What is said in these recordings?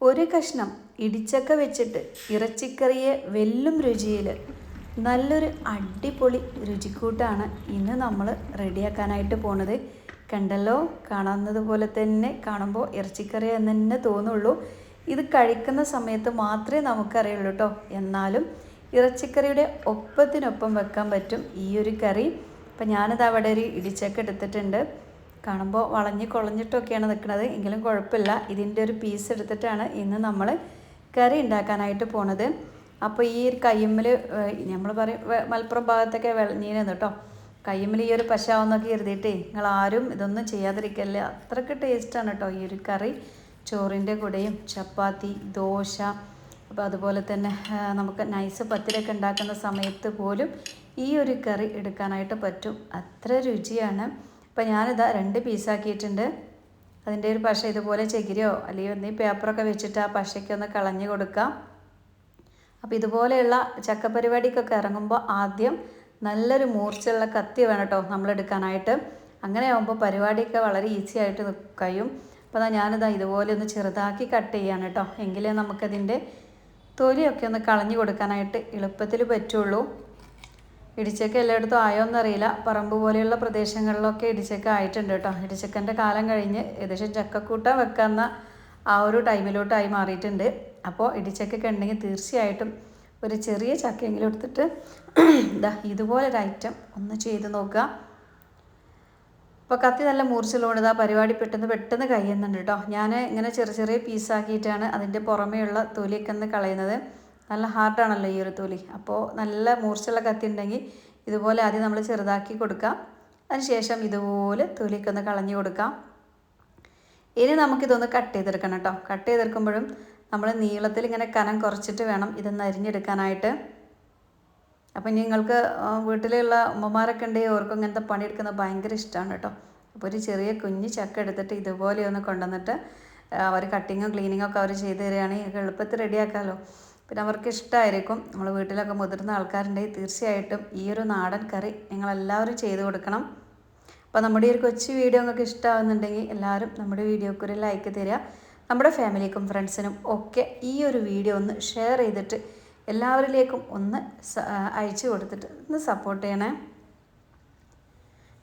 ഒരു കഷ്ണം ഇടിച്ചക്ക വെച്ചിട്ട് ഇറച്ചിക്കറിയെ വെല്ലും രുചിയിൽ നല്ലൊരു അടിപൊളി രുചിക്കൂട്ടാണ് ഇന്ന് നമ്മൾ റെഡിയാക്കാനായിട്ട് പോണത്. കണ്ടല്ലോ? കാണുന്നത് പോലെ തന്നെ കാണുമ്പോൾ ഇറച്ചിക്കറി എന്ന് തന്നെ തോന്നുള്ളൂ. ഇത് കഴിക്കുന്ന സമയത്ത് മാത്രമേ നമുക്കറിയുള്ളൂ കേട്ടോ എന്നാലും ഇറച്ചിക്കറിയുടെ ഒപ്പത്തിനൊപ്പം വെക്കാൻ പറ്റും ഈ ഒരു കറി. അപ്പം ഞാനിത് അവിടെ ഒരു ഇടിച്ചക്ക എടുത്തിട്ടുണ്ട്. കാണുമ്പോൾ വളഞ്ഞ് കുളഞ്ഞിട്ടൊക്കെയാണ് നിൽക്കുന്നത് എങ്കിലും കുഴപ്പമില്ല. ഇതിന്റെ ഒരു പീസ് എടുത്തിട്ടാണ് ഇന്ന് നമ്മൾ കറി ഉണ്ടാക്കാനായിട്ട് പോണത്. അപ്പോൾ ഈ ഒരു കയ്യമ്മൽ നമ്മൾ പറയും മലപ്പുറം ഭാഗത്തൊക്കെ വെളഞ്ഞീനെന്ന് കേട്ടോ കയ്യമ്മൽ ഈ ഒരു പശാവെന്നൊക്കെ എഴുതിയിട്ടേ നിങ്ങൾ ആരും ഇതൊന്നും ചെയ്യാതിരിക്കല്ലേ. അത്രയ്ക്ക് ടേസ്റ്റാണ് കേട്ടോ ഈ ഒരു കറി. ചോറിന്റെ കൂടെയും ചപ്പാത്തി ദോശ അപ്പോൾ അതുപോലെ തന്നെ നമുക്ക് നൈസ് പത്തിലൊക്കെ ഉണ്ടാക്കുന്ന സമയത്ത് പോലും ഈ ഒരു കറി എടുക്കാനായിട്ട് പറ്റും. അത്ര രുചിയാണ്. അപ്പോൾ ഞാനിതാ രണ്ട് പീസാക്കിയിട്ടുണ്ട്. അതിന്റെ ഒരു പശ ഇതുപോലെ ചകിരിയോ അല്ലെങ്കിൽ ഒന്നീ പേപ്പറൊക്കെ വെച്ചിട്ട് ആ പശയ്ക്ക് ഒന്ന് കളഞ്ഞു കൊടുക്കാം. അപ്പോൾ ഇതുപോലെയുള്ള ചക്ക പരിപാടിക്കൊക്കെ ഇറങ്ങുമ്പോൾ ആദ്യം നല്ലൊരു മൂർച്ചയുള്ള കത്തി വേണം കേട്ടോ നമ്മളെടുക്കാനായിട്ട്. അങ്ങനെ ആകുമ്പോൾ പരിപാടിയൊക്കെ വളരെ ഈസി ആയിട്ട് കഴിയും അപ്പോൾ അതാ ഞാനിതാ ഇതുപോലെ ഒന്ന് ചെറുതാക്കി കട്ട് ചെയ്യാണ് കേട്ടോ. എങ്കിലേ നമുക്കതിന്റെ തൊലിയൊക്കെ ഒന്ന് കളഞ്ഞു കൊടുക്കാനായിട്ട് എളുപ്പത്തിൽ പറ്റുള്ളൂ. ഇടിച്ചക്ക എല്ലായിടത്തും ആയോന്നറിയില്ല. പറമ്പ് പോലെയുള്ള പ്രദേശങ്ങളിലൊക്കെ ഇടിച്ചക്ക ആയിട്ടുണ്ട് കേട്ടോ. ഇടിച്ചക്കന്റെ കാലം കഴിഞ്ഞ് ഏകദേശം ചക്കക്കൂട്ട വെക്കുന്ന ആ ഒരു ടൈമിലോട്ടായി മാറിയിട്ടുണ്ട്. അപ്പോൾ ഇടിച്ചക്കൊക്കെ ഉണ്ടെങ്കിൽ തീർച്ചയായിട്ടും ഒരു ചെറിയ ചക്കയെങ്കിലും എടുത്തിട്ട് ഇതാ ഇതുപോലൊരു ഐറ്റം ഒന്ന് ചെയ്ത് നോക്കുക. അപ്പോൾ കത്തി നല്ല മൂർച്ചയുള്ളതുകൊണ്ട് ആ പരിപാടി പെട്ടെന്ന് പെട്ടെന്ന് കഴിയുന്നുണ്ട് കേട്ടോ. ഞാൻ ഇങ്ങനെ ചെറിയ ചെറിയ പീസാക്കിയിട്ടാണ് അതിന്റെ പുറമേയുള്ള തൊലിയൊക്കെ ഒന്ന് കളയുന്നത്. നല്ല ഹാർഡാണല്ലോ ഈ ഒരു തൊലി. അപ്പോൾ നല്ല മൂർച്ചയുള്ള കത്തി ഉണ്ടെങ്കിൽ ഇതുപോലെ ആദ്യം നമ്മൾ ചെറുതാക്കി കൊടുക്കാം. അതിനുശേഷം ഇതുപോലെ തൊലിയൊക്കെ ഒന്ന് കളഞ്ഞു കൊടുക്കാം. ഇനി നമുക്കിതൊന്ന് കട്ട് ചെയ്തെടുക്കണം കേട്ടോ. കട്ട് ചെയ്തെടുക്കുമ്പോഴും നമ്മൾ നീളത്തിൽ ഇങ്ങനെ കനം കുറച്ചിട്ട് വേണം ഇതൊന്ന് അരിഞ്ഞെടുക്കാനായിട്ട്. അപ്പം നിങ്ങൾക്ക് വീട്ടിലുള്ള ഉമ്മമാരൊക്കെ ഉണ്ടെങ്കിൽ ഓർക്കും ഇങ്ങനത്തെ പണിയെടുക്കുന്നത് ഭയങ്കര ഇഷ്ടമാണ് കേട്ടോ. അപ്പോൾ ഒരു ചെറിയ കുഞ്ഞ് ചക്ക എടുത്തിട്ട് ഇതുപോലെ ഒന്ന് കൊണ്ടുവന്നിട്ട് അവർ കട്ടിങ്ങും ക്ലീനിങ്ങും ഒക്കെ അവർ ചെയ്ത് തരികയാണെങ്കിൽ എളുപ്പത്തിൽ റെഡിയാക്കാമല്ലോ. പിന്നെ അവർക്ക് ഇഷ്ടമായിരിക്കും നമ്മൾ വീട്ടിലൊക്കെ മുതിർന്ന ആൾക്കാരുണ്ടെങ്കിൽ തീർച്ചയായിട്ടും ഈ ഒരു നാടൻ കറി നിങ്ങളെല്ലാവരും ചെയ്തു കൊടുക്കണം. അപ്പോൾ നമ്മുടെ ഈ ഒരു കൊച്ചു വീഡിയോ നിങ്ങൾക്ക് ഇഷ്ടമാകുന്നുണ്ടെങ്കിൽ എല്ലാവരും നമ്മുടെ വീഡിയോക്ക് ഒരു ലൈക്ക് തരിക. നമ്മുടെ ഫാമിലിക്കും ഫ്രണ്ട്സിനും ഒക്കെ ഈ ഒരു വീഡിയോ ഒന്ന് ഷെയർ ചെയ്തിട്ട് എല്ലാവരിലേക്കും ഒന്ന് അയച്ചു കൊടുത്തിട്ട് ഒന്ന് സപ്പോർട്ട് ചെയ്യണേ.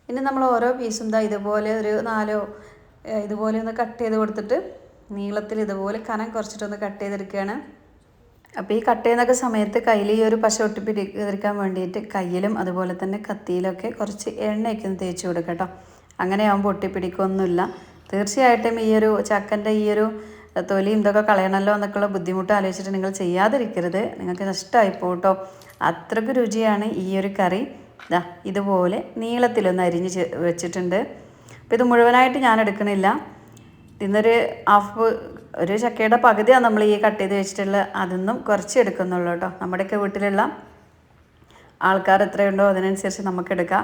ഇനി നമ്മൾ ഓരോ പീസും ദാ ഇതുപോലെ ഒരു നാലോ ഇതുപോലെ ഒന്ന് കട്ട് ചെയ്ത് കൊടുത്തിട്ട് നീളത്തിൽ ഇതുപോലെ കനം കുറച്ചിട്ടൊന്ന് കട്ട് ചെയ്തെടുക്കുകയാണ്. അപ്പോൾ ഈ കട്ട് ചെയ്യുന്നൊക്കെ സമയത്ത് കയ്യിൽ ഈ ഒരു പശ ഒട്ടിപ്പിടിക്കാൻ വേണ്ടിയിട്ട് കയ്യിലും അതുപോലെ തന്നെ കത്തിയിലൊക്കെ കുറച്ച് എണ്ണയൊക്കെ ഒന്ന് തേച്ച് കൊടുക്കുക കേട്ടോ. അങ്ങനെ ആകുമ്പോൾ ഒട്ടിപ്പിടിക്കൊന്നുമില്ല. തീർച്ചയായിട്ടും ഈ ഒരു ചക്കന്റെ ഈ ഒരു തൊലിയും ഇതൊക്കെ കളയണമല്ലോ എന്നൊക്കെയുള്ള ബുദ്ധിമുട്ട് ആലോചിച്ചിട്ട് നിങ്ങൾ ചെയ്യാതിരിക്കരുത്. നിങ്ങൾക്ക് നഷ്ടമായി പോട്ടോ. അത്രയ്ക്ക് രുചിയാണ് ഈ ഒരു കറി. ഇതാ ഇതുപോലെ നീളത്തിലൊന്ന് അരിഞ്ഞ് വെച്ചിട്ടുണ്ട്. അപ്പോൾ ഇത് മുഴുവനായിട്ട് ഞാൻ എടുക്കണില്ല. ഇന്നൊരു ഹാഫ് ഒരു ചക്കയുടെ പകുതിയാണ് നമ്മൾ ഈ കട്ട് ചെയ്ത് വെച്ചിട്ടുള്ള അതൊന്നും കുറച്ച് എടുക്കുന്നുള്ളൂ കേട്ടോ. നമ്മുടെയൊക്കെ വീട്ടിലുള്ള ആൾക്കാർ എത്രയുണ്ടോ അതിനനുസരിച്ച് നമുക്ക് എടുക്കാം.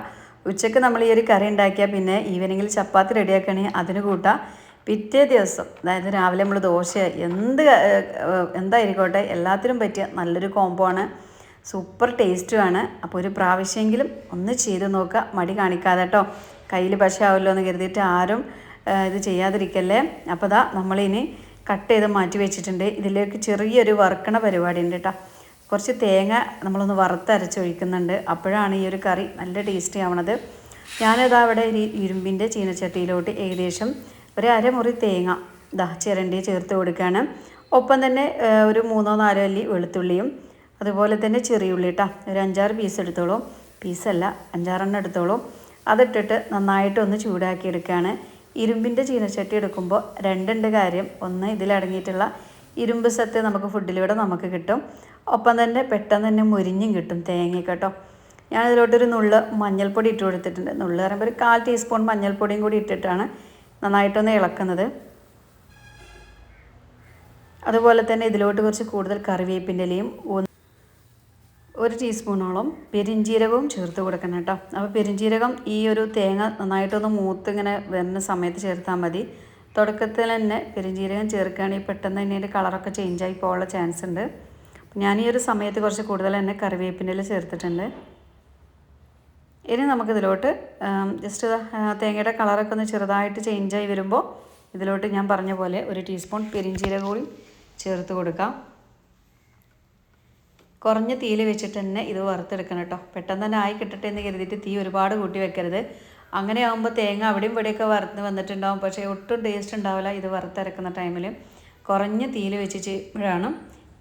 ഉച്ചയ്ക്ക് നമ്മൾ ഈ ഒരു കറി ഉണ്ടാക്കിയാൽ പിന്നെ ഈവനിങ്ങിൽ ചപ്പാത്തി റെഡിയാക്കണമെങ്കിൽ അതിന് കൂട്ടാം. പിറ്റേ ദിവസം അതായത് രാവിലെ നമ്മൾ ദോശ എന്ത് എന്തായിരിക്കോട്ടെ എല്ലാത്തിനും പറ്റിയ നല്ലൊരു കോംബോ ആണ്. സൂപ്പർ ടേസ്റ്റുമാണ് അപ്പോൾ ഒരു പ്രാവശ്യമെങ്കിലും ഒന്ന് ചെയ്ത് നോക്കുക. മടി കാണിക്കാതെ കേട്ടോ. കയ്യിൽ പശയാവല്ലോ എന്ന് കരുതിയിട്ട് ആരും ഇത് ചെയ്യാതിരിക്കല്ലേ? അപ്പോൾ ദാ നമ്മളിനി കട്ട് ചെയ്ത് മാറ്റി വെച്ചിട്ടുണ്ട്. ഇതിലേക്ക് ചെറിയൊരു വറുക്കണ പരിപാടി ഉണ്ട് കേട്ടോ കുറച്ച് തേങ്ങ നമ്മളൊന്ന് വറുത്തരച്ചൊഴിക്കുന്നുണ്ട് അപ്പോഴാണ് ഈ ഒരു കറി നല്ല ടേസ്റ്റി ആവണത്. ഞാനിതാ അവിടെ ഇരുമ്പിന്റെ ചീനച്ചട്ടിയിലോട്ട് ഏകദേശം ഒരു അരമുറി തേങ്ങ ദാ ചിരണ്ടി ചേർത്ത് കൊടുക്കുകയാണ് ഒപ്പം തന്നെ ഒരു മൂന്നോ നാലോ അല്ലി വെളുത്തുള്ളിയും അതുപോലെ തന്നെ ചെറിയ ഉള്ളി കേട്ടോ ഒരു അഞ്ചാറ് പീസ് എടുത്തോളൂ. പീസല്ല അഞ്ചാറെണ്ണം എടുത്തോളൂ. അതിട്ടിട്ട് നന്നായിട്ട് ഒന്ന് ചൂടാക്കി എടുക്കുകയാണ് ഇരുമ്പിന്റെ ചീനച്ചട്ടി എടുക്കുമ്പോൾ രണ്ടുണ്ട് കാര്യം. ഒന്ന് ഇതിലടങ്ങിയിട്ടുള്ള ഇരുമ്പ് സത്ത് നമുക്ക് ഫുഡിലൂടെ നമുക്ക് കിട്ടും. ഒപ്പം തന്നെ പെട്ടെന്ന് തന്നെ മുരിഞ്ഞും കിട്ടും തേങ്ങ കേട്ടോ. ഞാൻ ഇതിലോട്ടൊരു നുള്ള് മഞ്ഞൾപ്പൊടി ഇട്ട് കൊടുത്തിട്ടുണ്ട്. നുള്ള് പറയുമ്പോൾ ഒരു കാൽ ടീസ്പൂൺ മഞ്ഞൾപ്പൊടിയും കൂടി ഇട്ടിട്ടാണ് നന്നായിട്ടൊന്ന് ഇളക്കുന്നത്. അതുപോലെ തന്നെ ഇതിലോട്ട് കുറച്ച് കൂടുതൽ കറിവേപ്പിന്റെ ഇലയും ഒരു ടീസ്പൂണോളം പെരിഞ്ജീരകവും ചേർത്ത് കൊടുക്കണം കേട്ടോ. അപ്പോൾ പെരിഞ്ജീരകം ഈ ഒരു തേങ്ങ നന്നായിട്ടൊന്ന് മൂത്ത് ഇങ്ങനെ വരുന്ന സമയത്ത് ചേർത്താൽ മതി. തുടക്കത്തിൽ തന്നെ പെരിഞ്ജീരകം ചേർക്കുകയാണെങ്കിൽ പെട്ടെന്ന് തന്നെ അതിന്റെ കളറൊക്കെ ചേഞ്ചായി പോകാനുള്ള ചാൻസ് ഉണ്ട്. ഞാൻ ഈ ഒരു സമയത്ത് കുറച്ച് കൂടുതൽ തന്നെ കറിവേപ്പിന്റെ ചേർത്തിട്ടുണ്ട്. ഇനി നമുക്കിതിലോട്ട് ജസ്റ്റ് തേങ്ങയുടെ കളറൊക്കെ ഒന്ന് ചെറുതായിട്ട് ചേഞ്ചായി വരുമ്പോൾ ഇതിലോട്ട് ഞാൻ പറഞ്ഞ പോലെ ഒരു ടീസ്പൂൺ പെരിഞ്ജീരകം കൂടി ചേർത്ത് കൊടുക്കാം. കുറഞ്ഞ തീയിൽ വെച്ചിട്ട് തന്നെ ഇത് വറുത്തെടുക്കണം കേട്ടോ. പെട്ടെന്ന് തന്നെ ആയി കിട്ടട്ടെ എന്ന് കരുതിയിട്ട് തീ ഒരുപാട് കൂട്ടി വെക്കരുത്. അങ്ങനെ ആകുമ്പോൾ തേങ്ങ അവിടെയും ഇവിടെയൊക്കെ വറുത്ത് വന്നിട്ടുണ്ടാവും. പക്ഷേ ഒട്ടും ടേസ്റ്റ് ഉണ്ടാവില്ല ഇത് വറുത്തരക്കുന്ന ടൈമിൽ കുറഞ്ഞ തീയിൽ വെച്ചിട്ടാണ്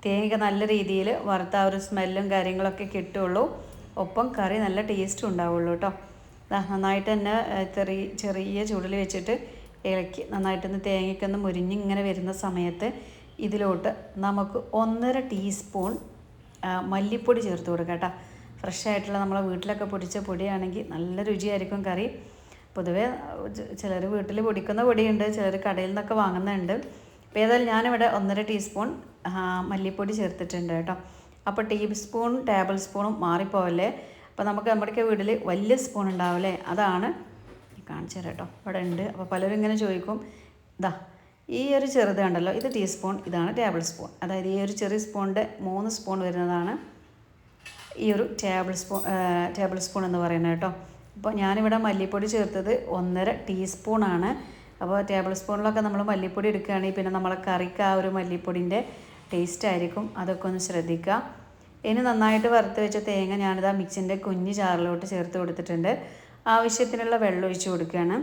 തേങ്ങ നല്ല രീതിയിൽ വറുത്ത ആ ഒരു സ്മെല്ലും കാര്യങ്ങളൊക്കെ കിട്ടുള്ളൂ. ഒപ്പം കറി നല്ല ടേസ്റ്റും ഉണ്ടാവുള്ളൂ കേട്ടോ. നന്നായിട്ട് തന്നെ ചെറിയ ചെറിയ ചൂടിൽ വെച്ചിട്ട് ഇളക്കി നന്നായിട്ടൊന്ന് തേങ്ങയ്ക്കൊന്ന് മുരിഞ്ഞിങ്ങനെ വരുന്ന സമയത്ത് ഇതിലോട്ട് നമുക്ക് ഒന്നര ടീസ്പൂൺ മല്ലിപ്പൊടി ചേർത്ത് കൊടുക്കാം കേട്ടോ. ഫ്രഷ് ആയിട്ടുള്ള നമ്മളെ വീട്ടിലൊക്കെ പൊടിച്ച പൊടിയാണെങ്കിൽ നല്ല രുചിയായിരിക്കും കറി. പൊതുവേ ചിലർ വീട്ടിൽ പൊടിക്കുന്ന പൊടിയുണ്ട് ചിലർ കടയിൽ നിന്നൊക്കെ വാങ്ങുന്നുണ്ട്. അപ്പോൾ ഏതായാലും ഞാനിവിടെ ഒന്നര ടീസ്പൂൺ മല്ലിപ്പൊടി ചേർത്തിട്ടുണ്ട് കേട്ടോ. അപ്പോൾ ടീസ്പൂൺ ടേബിൾ സ്പൂണും മാറിപ്പോവല്ലേ? അപ്പോൾ നമുക്ക് നമ്മുടെയൊക്കെ വീട്ടിൽ വലിയ സ്പൂൺ ഉണ്ടാവില്ലേ അതാണ്. കാണിച്ചു തരാം കേട്ടോ. ഇവിടെ ഉണ്ട് അപ്പോൾ പലരും ഇങ്ങനെ ചോദിക്കും ഇതാ ഈ ഒരു ചെറുത് കണ്ടല്ലോ ഇത് ടീസ്പൂൺ ഇതാണ് ടേബിൾ സ്പൂൺ അതായത് ഈ ഒരു ചെറിയ സ്പൂണിന്റെ മൂന്ന് സ്പൂൺ വരുന്നതാണ് ഈ ഒരു ടേബിൾ സ്പൂൺ ടേബിൾ സ്പൂൺ എന്ന് പറയുന്നത് കേട്ടോ. അപ്പോൾ ഞാനിവിടെ മല്ലിപ്പൊടി ചേർത്തത് ഒന്നര ടീസ്പൂണാണ് അപ്പോൾ ടേബിൾ സ്പൂണിലൊക്കെ നമ്മൾ മല്ലിപ്പൊടി എടുക്കുകയാണെങ്കിൽ പിന്നെ നമ്മളെ കറിക്ക് ആ ഒരു മല്ലിപ്പൊടിന്റെ ടേസ്റ്റ് ആയിരിക്കും. അതൊക്കെ ഒന്ന് ശ്രദ്ധിക്കുക. ഇനി നന്നായിട്ട് വറുത്ത് വെച്ച തേങ്ങ ഞാനിത് ആ മിക്സിന്റെ കുഞ്ഞ് ചാറിലോട്ട് ചേർത്ത് കൊടുത്തിട്ടുണ്ട്. ആവശ്യത്തിനുള്ള വെള്ളം ഒഴിച്ച് കൊടുക്കുകയാണ്.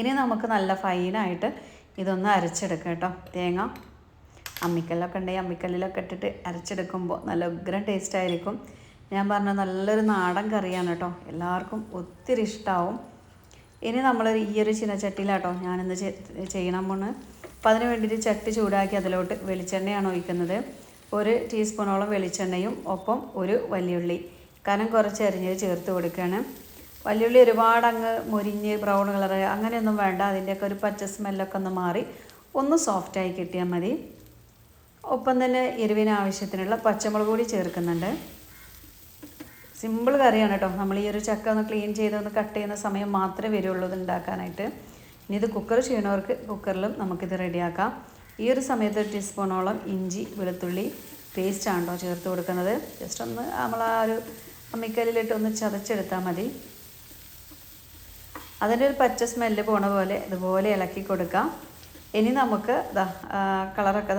ഇനി നമുക്ക് നല്ല ഫൈനായിട്ട് ഇതൊന്ന് അരച്ചെടുക്കുക കേട്ടോ. തേങ്ങ അമ്മിക്കല്ലൊക്കെ ഉണ്ടെങ്കിൽ അമ്മിക്കല്ലിലൊക്കെ ഇട്ടിട്ട് അരച്ചെടുക്കുമ്പോൾ നല്ല ഉഗ്രം ടേസ്റ്റ് ആയിരിക്കും. ഞാൻ പറഞ്ഞ നല്ലൊരു നാടൻ കറിയാണ് കേട്ടോ. എല്ലാവർക്കും ഒത്തിരി ഇഷ്ടമാവും ഇനി നമ്മൾ ഈ ഒരു ചിനച്ചട്ടിയിലാട്ടോ ഞാനിന്ന് ചെയ്യണം പോണ്. അപ്പോൾ അതിന് വേണ്ടിയിട്ട് ചട്ടി ചൂടാക്കി അതിലോട്ട് വെളിച്ചെണ്ണയാണ് ഒഴിക്കുന്നത്. ഒരു ടീസ്പൂണോളം വെളിച്ചെണ്ണയും ഒപ്പം ഒരു വലിയുള്ളി. കനം കുറച്ച് അരിഞ്ഞത് ചേർത്ത് കൊടുക്കുകയാണ് വലിയുള്ളി ഒരുപാട് അങ്ങ് മുരിഞ്ഞ് ബ്രൗൺ കളർ അങ്ങനെയൊന്നും വേണ്ട. അതിന്റെയൊക്കെ ഒരു പച്ച സ്മെല്ലൊക്കെ ഒന്ന് മാറി ഒന്ന് സോഫ്റ്റായി കിട്ടിയാൽ മതി. ഒപ്പം തന്നെ എരിവിന് ആവശ്യത്തിനുള്ള പച്ചമുളക് കൂടി ചേർക്കുന്നുണ്ട്. സിമ്പിൾ കറിയാണ് കേട്ടോ നമ്മൾ ഈ ഒരു ചക്ക ഒന്ന് ക്ലീൻ ചെയ്ത് ഒന്ന് കട്ട് ചെയ്യുന്ന സമയം മാത്രമേ വരുള്ളൂ ഇത് ഉണ്ടാക്കാനായിട്ട്. ഇനി ഇത് കുക്കർ ചെയ്യണവർക്ക് കുക്കറിലും നമുക്കിത് റെഡിയാക്കാം. ഈ ഒരു സമയത്ത് ഒരു ടീസ്പൂണോളം ഇഞ്ചി വെളുത്തുള്ളി പേസ്റ്റ് ആണോ ചേർത്ത് കൊടുക്കുന്നത്. ജസ്റ്റ് ഒന്ന് നമ്മൾ ആ ഒരു അമ്മിക്കല്ലിലിട്ട് ഒന്ന് ചതച്ചെടുത്താൽ മതി. അതിന്റെ ഒരു പച്ച സ്മെല്ല് പോണ പോലെ ഇതുപോലെ ഇളക്കി കൊടുക്കാം. ഇനി നമുക്ക് കളറൊക്കെ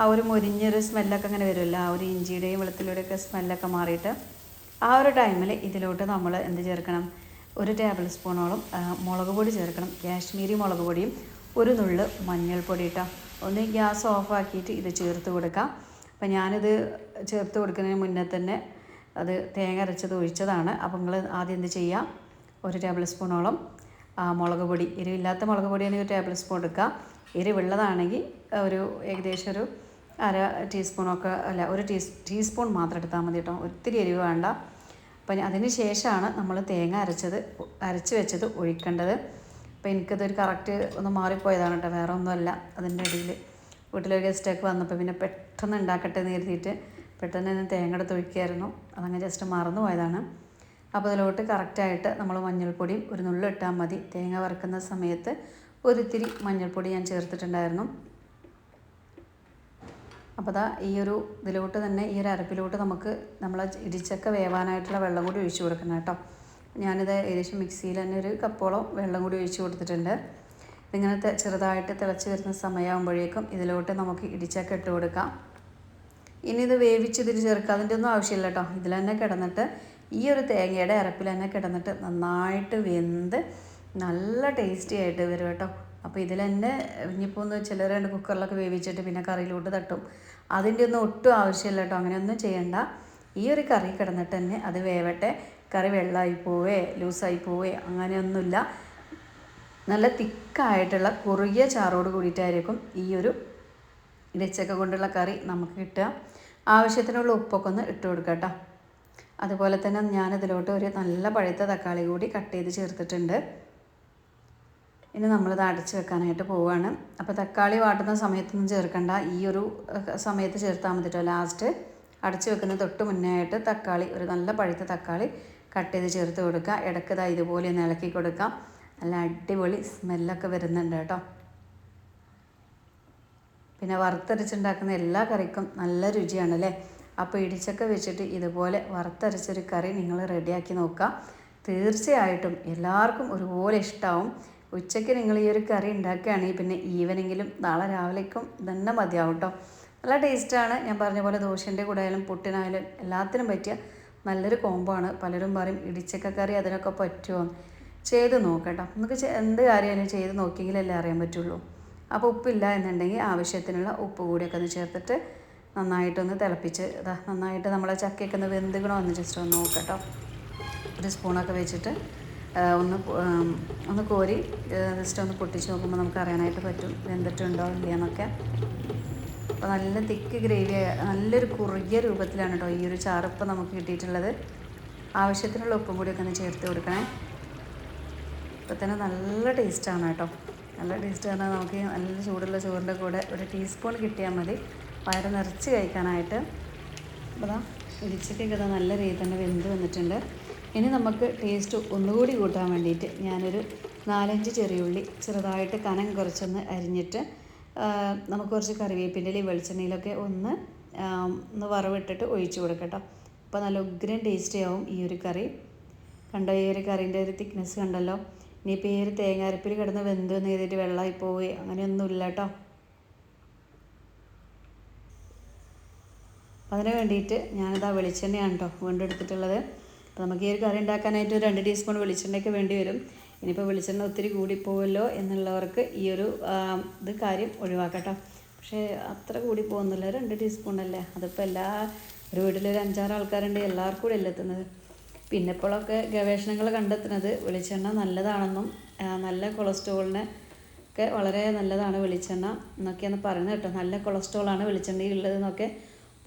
ആ ഒരു മുരിഞ്ഞൊരു സ്മെല്ലൊക്കെ അങ്ങനെ വരുമല്ലോ ആ ഒരു ഇഞ്ചിയുടെയും വെളുത്തുള്ളിയുടെയൊക്കെ സ്മെല്ലൊക്കെ മാറിയിട്ട് ആ ഒരു ടൈമിൽ ഇതിലോട്ട് നമ്മൾ എന്ത് ചേർക്കണം? ഒരു ടേബിൾ സ്പൂണോളം മുളക് പൊടി ചേർക്കണം. കാശ്മീരി മുളക് പൊടിയും ഒരു നുള്ള് മഞ്ഞൾപ്പൊടി ഇട്ടാൽ ഒന്ന് ഗ്യാസ് ഓഫാക്കിയിട്ട് ഇത് ചേർത്ത് കൊടുക്കാം. അപ്പം ഞാനിത് ചേർത്ത് കൊടുക്കുന്നതിന് മുന്നേ തന്നെ അത് തേങ്ങ അരച്ചത് ഒഴിച്ചതാണ്. അപ്പം നിങ്ങൾ ആദ്യം എന്ത് ചെയ്യുക? ഒരു ടേബിൾ സ്പൂണോളം മുളക് പൊടി എരിവില്ലാത്ത മുളക് പൊടിയാണെങ്കിൽ ഒരു ടേബിൾ സ്പൂൺ എടുക്കുക. എരിവുള്ളതാണെങ്കിൽ ഒരു ഏകദേശം ഒരു അര ടീസ്പൂണൊക്കെ അല്ല ഒരു ടീ ടീസ്പൂൺ മാത്രം എടുത്താൽ മതി കേട്ടോ. ഒത്തിരി എരിവ് വേണ്ട. അപ്പം അതിന് ശേഷമാണ് നമ്മൾ തേങ്ങ അരച്ചത് അരച്ച് വെച്ചത് ഒഴിക്കേണ്ടത്. അപ്പോൾ എനിക്കതൊരു കറക്റ്റ് ഒന്ന് മാറിപ്പോയതാണ് കേട്ടോ വേറെ ഒന്നുമല്ല. അതിന്റെ ഇടയിൽ വീട്ടിലൊരു ഗസ്റ്റൊക്കെ വന്നപ്പോൾ പിന്നെ പെട്ടെന്ന് ഉണ്ടാക്കട്ടെ എന്ന് കരുതിയിട്ട് പെട്ടെന്ന് തന്നെ തേങ്ങ എടുത്ത് ഒഴിക്കുകയായിരുന്നു. അതങ്ങനെ ജസ്റ്റ് മറന്നു പോയതാണ് അപ്പോൾ അതിലോട്ട് കറക്റ്റായിട്ട് നമ്മൾ മഞ്ഞൾപ്പൊടിയും ഒരു നുള്ളു ഇട്ടാൽ മതി. തേങ്ങ വറുക്കുന്ന സമയത്ത് ഒരിത്തിരി മഞ്ഞൾപ്പൊടി ഞാൻ ചേർത്തിട്ടുണ്ടായിരുന്നു. അപ്പോൾ ദാ ഈ ഒരു ഇതിലോട്ട് തന്നെ ഈ ഒരു അരപ്പിലോട്ട് നമുക്ക് നമ്മൾ ഇടിച്ചക്ക വേവാനായിട്ടുള്ള വെള്ളം കൂടി ഒഴിച്ചു കൊടുക്കണം കേട്ടോ. ഞാനിത് ഏകദേശം മിക്സിയിൽ തന്നെ ഒരു കപ്പോളം വെള്ളം കൂടി ഒഴിച്ചു കൊടുത്തിട്ടുണ്ട്. ഇതിങ്ങനത്തെ ചെറുതായിട്ട് തിളച്ച് വരുന്ന സമയമാകുമ്പോഴേക്കും ഇതിലോട്ട് നമുക്ക് ഇടിച്ചക്ക ഇട്ട് കൊടുക്കാം. ഇനി ഇത് വേവിച്ച് ഇതിൽ അതിന്റെ ഒന്നും ആവശ്യമില്ല കേട്ടോ. ഇതിൽ തന്നെ കിടന്നിട്ട് ഈ ഒരു തേങ്ങയുടെ അരപ്പിൽ തന്നെ കിടന്നിട്ട് നന്നായിട്ട് വെന്ത് നല്ല ടേസ്റ്റി ആയിട്ട് വരും കേട്ടോ. അപ്പോൾ ഇതിൽ തന്നെ ഇനിയിപ്പോൾ ഒന്ന് ചിലർ രണ്ട് കുക്കറിലൊക്കെ വേവിച്ചിട്ട് പിന്നെ കറിയിലോട്ട് തട്ടും. അതിന്റെ ഒന്നും ഒട്ടും ആവശ്യമില്ല കേട്ടോ. അങ്ങനെയൊന്നും ചെയ്യണ്ട. ഈ ഒരു കറി കിടന്നിട്ട് തന്നെ അത് വേവട്ടെ. കറി വെള്ളമായി പോവേ ലൂസായി പോവേ അങ്ങനെയൊന്നുമില്ല. നല്ല തിക്കായിട്ടുള്ള കുറുകിയ ചാറോട് കൂടിയിട്ടായിരിക്കും ഈ ഒരു ഇടിച്ചക്ക കൊണ്ടുള്ള കറി നമുക്ക് കിട്ടുക. ആവശ്യത്തിനുള്ള ഉപ്പൊക്കെ ഒന്ന് ഇട്ട് കൊടുക്കാം കേട്ടോ. അതുപോലെ തന്നെ ഞാനതിലോട്ട് ഒരു നല്ല പഴുത്ത തക്കാളി കൂടി കട്ട് ചെയ്ത് ചേർത്തിട്ടുണ്ട്. ഇനി നമ്മളിത് അടച്ച് വെക്കാനായിട്ട് പോവുകയാണ് അപ്പോൾ തക്കാളി വാട്ടുന്ന സമയത്തൊന്നും ചേർക്കണ്ട. ഈ ഒരു സമയത്ത് ചേർത്താൽ മതിട്ടോ ലാസ്റ്റ്. അടച്ച് വെക്കുന്ന തൊട്ട് മുന്നേ ആയിട്ട് തക്കാളി ഒരു നല്ല പഴുത്ത തക്കാളി കട്ട് ചെയ്ത് ചേർത്ത് കൊടുക്കുക ഇടയ്ക്ക് ഇതാ ഇതുപോലെ ഒന്ന് ഇളക്കി കൊടുക്കാം. നല്ല അടിപൊളി സ്മെല്ലൊക്കെ വരുന്നുണ്ട് കേട്ടോ. പിന്നെ വറുത്തരച്ചുണ്ടാക്കുന്ന എല്ലാ കറിക്കും നല്ല രുചിയാണ് അല്ലേ അപ്പോൾ ഇടിച്ചൊക്കെ വെച്ചിട്ട് ഇതുപോലെ വറുത്തരച്ചൊരു കറി നിങ്ങൾ റെഡിയാക്കി നോക്കുക. തീർച്ചയായിട്ടും എല്ലാവർക്കും ഒരുപോലെ ഇഷ്ടമാവും ഉച്ചയ്ക്ക് നിങ്ങൾ ഈ ഒരു കറി ഉണ്ടാക്കുകയാണെങ്കിൽ പിന്നെ ഈവനിങ്ങിലും നാളെ രാവിലേക്കും തന്നെ മതിയാവും കേട്ടോ നല്ല ടേസ്റ്റാണ് ഞാൻ പറഞ്ഞ പോലെ ദോശന്റെ കൂടെ ആയാലും പുട്ടിനായാലും എല്ലാത്തിനും പറ്റിയ നല്ലൊരു കോംബോ ആണ്. പലരും പറയും ഇടിച്ചക്ക കറി അതിനൊക്കെ പറ്റുമോ ചെയ്ത് നോക്കട്ടോ. നമുക്ക് എന്ത് കാര്യമായാലും ചെയ്ത് നോക്കിയെങ്കിലല്ലേ അറിയാൻ പറ്റുള്ളൂ. അപ്പോൾ ഉപ്പില്ല എന്നുണ്ടെങ്കിൽ ആവശ്യത്തിനുള്ള ഉപ്പ് കൂടിയൊക്കെ ഒന്ന് ചേർത്തിട്ട് നന്നായിട്ടൊന്ന് തിളപ്പിച്ച് ഇതാ നന്നായിട്ട് നമ്മളെ ചക്കയൊക്കെ ഒന്ന് വെന്തുകണോ എന്ന് ജസ്റ്റ് ഒന്ന് നോക്കട്ടോ. ഒരു സ്പൂണൊക്കെ വെച്ചിട്ട് ഒന്ന് ഒന്ന് കോരി ജസ്റ്റ് ഒന്ന് പൊട്ടിച്ച് നോക്കുമ്പോൾ നമുക്ക് അറിയാനായിട്ട് പറ്റും വെന്തിട്ടുണ്ടോ ഇല്ലയെന്നൊക്കെ അപ്പോൾ നല്ല തിക്ക് ഗ്രേവി നല്ലൊരു കുറുകിയ രൂപത്തിലാണ് കേട്ടോ ഈ ഒരു ചാറിപ്പം നമുക്ക് കിട്ടിയിട്ടുള്ളത്. ആവശ്യത്തിനുള്ള ഉപ്പും കൂടിയൊക്കെ ഒന്ന് ചേർത്ത് കൊടുക്കണേ. ഇപ്പം തന്നെ നല്ല ടേസ്റ്റാണ് കേട്ടോ. നല്ല ടേസ്റ്റ് പറഞ്ഞാൽ നമുക്ക് നല്ല ചൂടുള്ള ചോറിന്റെ കൂടെ ഒരു ടീസ്പൂൺ കിട്ടിയാൽ മതി. വയറ് നിറച്ച് കഴിക്കാനായിട്ട് അപ്പോൾ ഇതാ നല്ല രീതിയിൽ തന്നെ വെന്ത് വന്നിട്ടുണ്ട്. ഇനി നമുക്ക് ടേസ്റ്റ് ഒന്നുകൂടി കൂട്ടാൻ വേണ്ടിയിട്ട് ഞാനൊരു നാലഞ്ച് ചെറിയുള്ളി ചെറുതായിട്ട് കനം കുറച്ചൊന്ന് അരിഞ്ഞിട്ട് നമുക്ക് കുറച്ച് കറിവേപ്പിന്റെ വെളിച്ചെണ്ണയിലൊക്കെ ഒന്ന് ഒന്ന് വറവിട്ടിട്ട് ഒഴിച്ചു കൊടുക്കട്ടോ അപ്പോൾ നല്ല ഉഗ്രൻ ടേസ്റ്റി ആവും ഈ ഒരു കറി. കണ്ടോ ഈ ഒരു കറീന്റെ ഒരു തിക്നെസ് കണ്ടല്ലോ. ഇനിയിപ്പോൾ ഇനി പേര് തേങ്ങാരപ്പിൽ കിടന്ന് വെന്ത് ചെയ്തിട്ട് വെള്ളമായി പോയി. അങ്ങനെയൊന്നുമില്ല കേട്ടോ. അതിന് വേണ്ടിയിട്ട് ഞാനിതാ വെളിച്ചെണ്ണയാണ് കേട്ടോ വീണ്ടെടുത്തിട്ടുള്ളത് അപ്പോൾ നമുക്ക് ഈ ഒരു കറി ഉണ്ടാക്കാനായിട്ട് രണ്ട് ടീസ്പൂൺ വെളിച്ചെണ്ണയൊക്കെ വേണ്ടി വരും. ഇനിയിപ്പോൾ വെളിച്ചെണ്ണ ഒത്തിരി കൂടിപ്പോവല്ലോ എന്നുള്ളവർക്ക് ഈ ഒരു ഇത് കാര്യം ഒഴിവാക്കട്ടോ. പക്ഷേ അത്ര കൂടി പോകുന്നില്ല. രണ്ട് ടീസ്പൂൺ അല്ലേ? അതിപ്പോൾ എല്ലാ ഒരു വീട്ടിലൊരു അഞ്ചാറ് ആൾക്കാരുണ്ട്. എല്ലാവർക്കും കൂടെ അല്ലേ എത്തുന്നത്? പിന്നെ ഇപ്പോഴൊക്കെ ഗവേഷണങ്ങൾ കണ്ടെത്തുന്നത് വെളിച്ചെണ്ണ നല്ലതാണെന്നും നല്ല കൊളസ്ട്രോളിന് ഒക്കെ വളരെ നല്ലതാണ് വെളിച്ചെണ്ണ എന്നൊക്കെയാണ് പറയുന്നത് കേട്ടോ. നല്ല കൊളസ്ട്രോളാണ് വെളിച്ചെണ്ണയിൽ ഉള്ളതെന്നൊക്കെ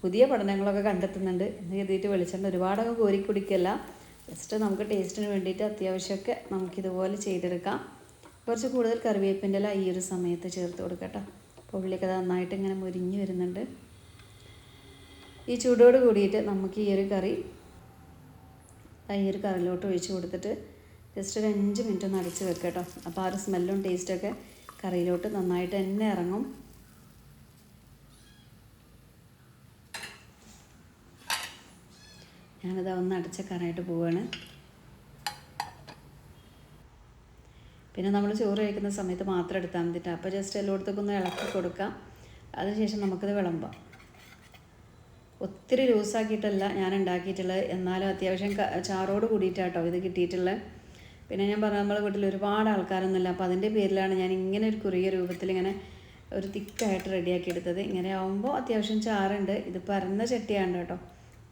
പുതിയ പഠനങ്ങളൊക്കെ കണ്ടെത്തുന്നുണ്ട് എന്ന് കരുതിയിട്ട് വെളിച്ചെണ്ണ ഒരുപാടൊക്കെ കോരി കുടിക്കല്ല. ജസ്റ്റ് നമുക്ക് ടേസ്റ്റിന് വേണ്ടിയിട്ട് അത്യാവശ്യമൊക്കെ നമുക്കിതുപോലെ ചെയ്തെടുക്കാം. കുറച്ച് കൂടുതൽ കറിവേപ്പിന്റെ ഇല ഈ ഒരു സമയത്ത് ചേർത്ത് കൊടുക്കട്ടോ. അപ്പോൾ ഉള്ളിയൊക്കെ നന്നായിട്ട് ഇങ്ങനെ മുരിഞ്ഞ് വരുന്നുണ്ട്. ഈ ചൂടോട് കൂടിയിട്ട് നമുക്ക് ഈ ഒരു കറി ഈ ഒരു കറിലോട്ട് ഒഴിച്ച് കൊടുത്തിട്ട് ജസ്റ്റ് ഒരു അഞ്ച് മിനിറ്റ് ഒന്ന് അടിച്ച് വെക്കാം കേട്ടോ അപ്പോൾ ആ ഒരു സ്മെല്ലും ടേസ്റ്റൊക്കെ കറിയിലോട്ട് നന്നായിട്ട് തന്നെ ഇറങ്ങും. ഞാനിത് ഒന്ന് അടച്ചക്കാനായിട്ട് പോവാണ്. പിന്നെ നമ്മൾ ചോറ് കഴിക്കുന്ന സമയത്ത് മാത്രം എടുത്താൽ മതിട്ട് അപ്പോൾ ജസ്റ്റ് എല്ലായിടത്തേക്കും ഒന്ന് ഇളക്കി കൊടുക്കാം. അതിനുശേഷം നമുക്കിത് വിളമ്പാം. ഒത്തിരി ലൂസാക്കിയിട്ടല്ല ഞാൻ ഉണ്ടാക്കിയിട്ടുള്ളത്. എന്നാലും അത്യാവശ്യം ചാറോട് കൂടിയിട്ടാട്ടോ ഇത് കിട്ടിയിട്ടുള്ളത് പിന്നെ ഞാൻ പറഞ്ഞ നമ്മളെ വീട്ടിൽ ഒരുപാട് ആൾക്കാരൊന്നുമില്ല. അപ്പോൾ അതിന്റെ പേരിലാണ് ഞാൻ ഇങ്ങനെ ഒരു കുറിയ രൂപത്തിൽ ഇങ്ങനെ ഒരു തിക്കായിട്ട് റെഡിയാക്കി എടുത്തത്. ഇങ്ങനെ ആകുമ്പോൾ അത്യാവശ്യം ചാറുണ്ട്. ഇത് പരന്ന ചട്ടിയാണ് കേട്ടോ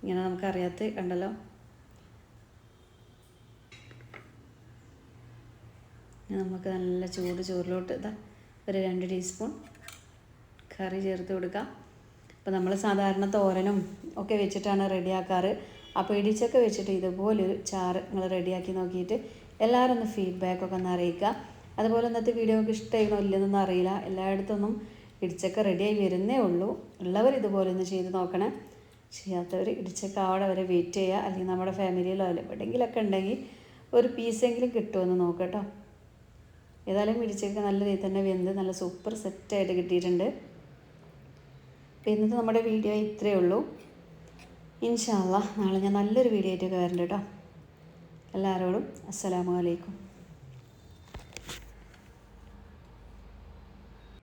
ഇങ്ങനെ നമുക്കറിയാത്ത കണ്ടല്ലോ. നമുക്ക് നല്ല ചൂട് ചോറിലോട്ട് ഇതാ ഒരു രണ്ട് ടീസ്പൂൺ കറി ചേർത്ത് കൊടുക്കാം. അപ്പോൾ നമ്മൾ സാധാരണ തോരനും ഒക്കെ വെച്ചിട്ടാണ് റെഡിയാക്കാറ്. അപ്പോൾ ഇടിച്ചൊക്കെ വെച്ചിട്ട് ഇതുപോലൊരു ചാറ് നിങ്ങൾ റെഡിയാക്കി നോക്കിയിട്ട് എല്ലാവരും ഒന്ന് ഫീഡ്ബാക്കൊക്കെ ഒന്ന് അറിയിക്കുക. അതുപോലെ ഇന്നത്തെ വീഡിയോ ഒക്കെ ഇഷ്ടമായിരുന്നോ ഇല്ലെന്നൊന്നും അറിയില്ല. എല്ലായിടത്തൊന്നും ഇടിച്ചൊക്കെ റെഡിയായി വരുന്നേ ഉള്ളൂ. ഉള്ളവർ ഇതുപോലെ ഒന്ന് ചെയ്ത് നോക്കണേ. ചെയ്യാത്തവർ ഇടിച്ചൊക്കെ അവിടെ വരെ വെയിറ്റ് ചെയ്യുക. അല്ലെങ്കിൽ നമ്മുടെ ഫാമിലിയിലോ അല്ല എവിടെയെങ്കിലൊക്കെ ഉണ്ടെങ്കിൽ ഒരു പീസെങ്കിലും കിട്ടുമെന്ന് നോക്കട്ടോ ഏതായാലും ഇടിച്ചൊക്കെ നല്ല രീതിയിൽ തന്നെ വെന്ത് നല്ല സൂപ്പർ സെറ്റായിട്ട് കിട്ടിയിട്ടുണ്ട്. അപ്പോൾ ഇന്നത്തെ നമ്മുടെ വീഡിയോ ഇത്രയേ ഉള്ളൂ. ഇൻഷാല്ല നാളെ ഞാൻ നല്ലൊരു വീഡിയോ ആയിട്ട് വരണ്ട കേട്ടോ. എല്ലാവരോടും അസ്സലാമു അലൈക്കും.